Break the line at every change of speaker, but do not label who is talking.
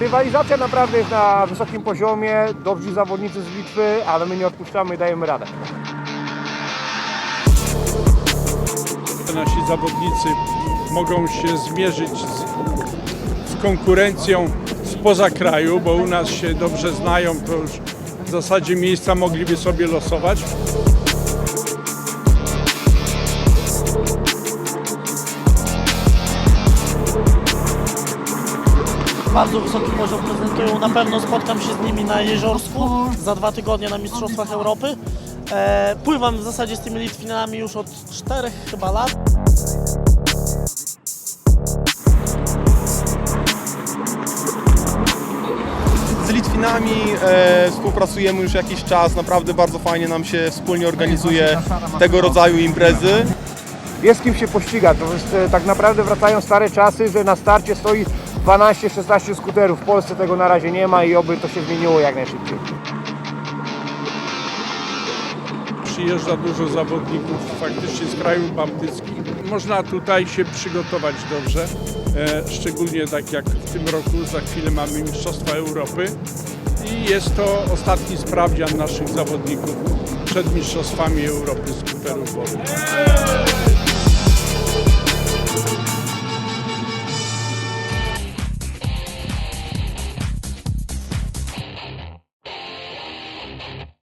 rywalizacja naprawdę jest na wysokim poziomie, dobrzy zawodnicy z Litwy, ale my nie odpuszczamy i dajemy radę.
Nasi zawodnicy mogą się zmierzyć z, z konkurencją spoza kraju, bo u nas się dobrze znają, to już w zasadzie miejsca mogliby sobie losować.
Bardzo wysoki poziom prezentują. Na pewno spotkam się z nimi na Jeziorsku za dwa tygodnie na Mistrzostwach Europy. E, pływam w zasadzie z tymi Litwinami już od czterech chyba lat.
Z Litwinami e, współpracujemy już jakiś czas, naprawdę bardzo fajnie nam się wspólnie organizuje tego rodzaju imprezy.
Jest kim się pościgać, to jest, e, tak naprawdę wracają stare czasy, że na starcie stoi 12-16 skuterów. W Polsce tego na razie nie ma i oby to się zmieniło jak najszybciej.
Przyjeżdża dużo zawodników faktycznie z krajów bałtyckich. Można tutaj się przygotować dobrze, e, szczególnie tak jak w tym roku, za chwilę mamy Mistrzostwa Europy i jest to ostatni sprawdzian naszych zawodników przed Mistrzostwami Europy skuterów wodnych.